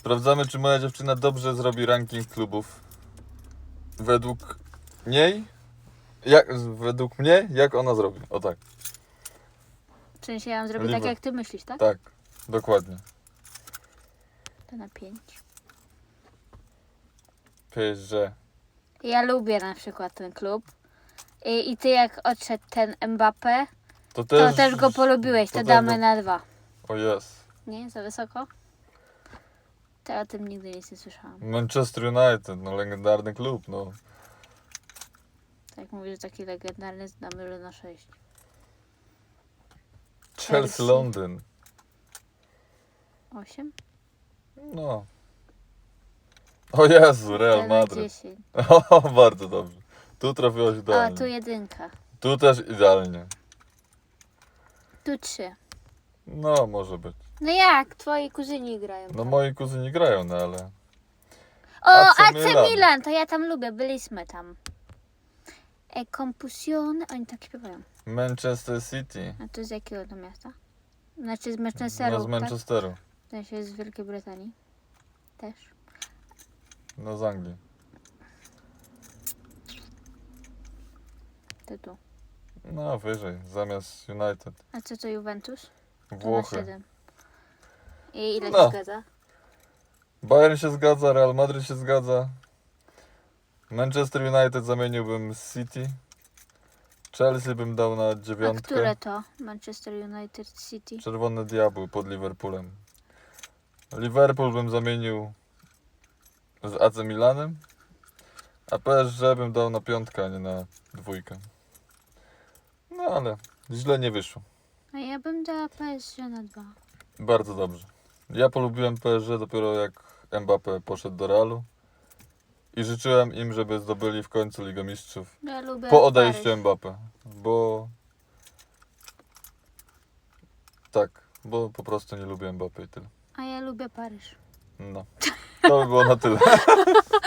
Sprawdzamy, czy moja dziewczyna dobrze zrobi ranking klubów. Według niej? Jak, według mnie, jak ona zrobi? O tak, W sensie ja mam zrobić tak, jak ty myślisz, tak? tak, dokładnie. To na pięć. PSG. Ja lubię na przykład ten klub. I, i ty jak odszedł ten Mbappé, To to też, też go polubiłeś, to też damy na dwa. O jest. Nie? Za wysoko? To ja o tym nigdy nic nie słyszałam. Manchester United, no legendarny klub, no. Tak mówisz, że taki legendarny damy na sześć. Chelsea, Chelsea. Londyn. Osiem? No. O Jezu, Real Madryt. dziesięć. O, bardzo dobrze. Tu trafiłaś A, idealnie. tu jedynka. Tu też idealnie. Tu trzy. No, może być. No jak? Twoi kuzyni grają. No moi kuzyni grają, no ale... O, AC AC Milan. Milan. to ja tam lubię, byliśmy tam. E Compusione, oni tak śpiewają. Manchester City. A to z jakiego to miasta? Znaczy z Manchesteru, No z Manchesteru. tak? Sensie z Wielkiej Brytanii. Też. No z Anglii. To tu. No wyżej, zamiast United. A co to Juventus? To na Włochy. siedem. I ile No. się zgadza? Bayern się zgadza, Real Madrid się zgadza. Manchester United zamieniłbym z City. Chelsea bym dał na A dziewiątkę. które to? Manchester United City. Czerwone Diabły pod Liverpoolem. Liverpool bym zamienił z AC Milanem. A PSG bym dał na piątkę, a nie na dwójkę. No ale źle nie wyszło. A ja bym dała PSG na dwa. Bardzo dobrze. Ja polubiłem PSG dopiero jak Mbappé poszedł do Realu. I życzyłem im, żeby zdobyli w końcu Ligę Mistrzów. Ja lubię Po odejściu Paryż. Mbappé. Bo... Tak, bo po prostu nie lubię Mbappé i tyle. A ja lubię Paryż. No. To by było na tyle.